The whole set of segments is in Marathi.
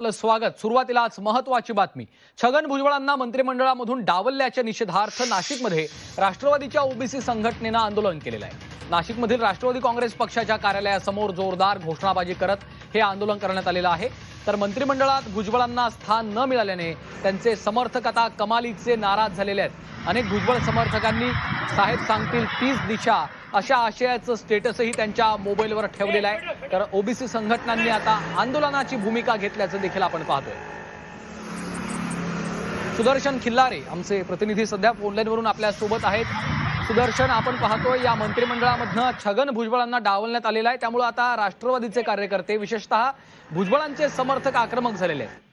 आपलं स्वागत. आज महत्वाची बातमी. छगन भुजबळांना मंत्रिमंडळामधून डावलल्याच्या निषेधार्थ नाशिकमध्ये राष्ट्रवादीच्या ओबीसी संघटनेनं आंदोलन केलेलं आहे. नाशिकमधील राष्ट्रवादी काँग्रेस पक्षाच्या कार्यालयासमोर जोरदार घोषणाबाजी करत हे आंदोलन करण्यात आलेलं आहे. तर मंत्रिमंडळात भुजबळांना स्थान न मिळाल्याने त्यांचे समर्थक आता कमालीचे नाराज झालेले आहेत. अनेक भुजबळ समर्थकांनी साहेब सांगतील तीच दिशा अशा आशयाचं स्टेटसही त्यांच्या मोबाईलवर ठेवलेलं आहे. तर ओबीसी संघटनांनी आता आंदोलनाची भूमिका घेतल्याचं देखील आपण पाहतोय. सुदर्शन खिल्लारे आमचे प्रतिनिधी सध्या फोनलाईनवरून आपल्यासोबत आहेत. सुदर्शन आपण पाहतोय या मंत्रिमंडळामधनं छगन भुजबळांना डावलण्यात आलेलं आहे. त्यामुळे आता राष्ट्रवादीचे कार्यकर्ते विशेषतः भुजबळांचे समर्थक आक्रमक झालेले आहेत.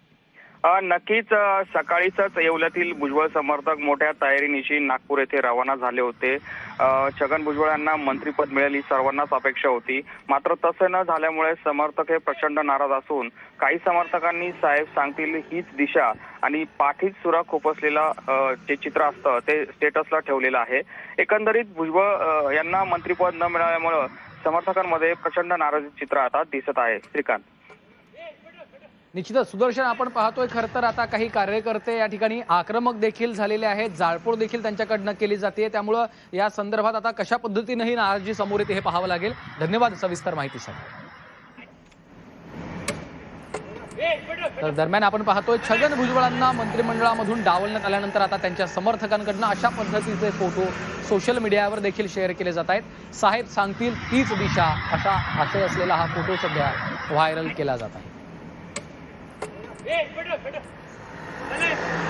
नक्कीच सकाळीच येवल्यातील भुजबळ समर्थक मोठ्या तयारीनिशी नागपूर येथे रवाना झाले होते. छगन भुजबळ यांना मंत्रीपद मिळेल ही सर्वांनाच अपेक्षा होती. मात्र तसं न झाल्यामुळे समर्थक हे प्रचंड नाराज असून काही समर्थकांनी साहेब सांगतील हीच दिशा आणि पाठीत सुरा खोपसलेला जे चित्र असतं ते स्टेटसला ठेवलेलं आहे. एकंदरीत भुजबळ यांना मंत्रीपद न मिळाल्यामुळं समर्थकांमध्ये प्रचंड नाराजी चित्र आता दिसत आहे. श्रीकांत. निश्चितच सुदर्शन आपण पाहतोय खरं तर आता काही कार्यकर्ते या ठिकाणी आक्रमक देखील झालेले आहेत. जाळपोळ देखील त्यांच्याकडनं केली जाते. त्यामुळं या संदर्भात आता कशा पद्धतीनं ही नाराजी समोर येते हे पाहावं लागेल. धन्यवाद सविस्तर माहितीसाठी तर दरम्यान आपण पाहतोय छगन भुजबळांना मंत्रिमंडळामधून डावलण्यात आल्यानंतर आता त्यांच्या समर्थकांकडनं अशा पद्धतीचे फोटो सोशल मीडियावर देखील शेअर केले जात आहेत. साहेब सांगतील तीच दिशा असा आशय असलेला हा फोटो सध्या व्हायरल केला जात आहे. Eh, fuera, fuera. Dale.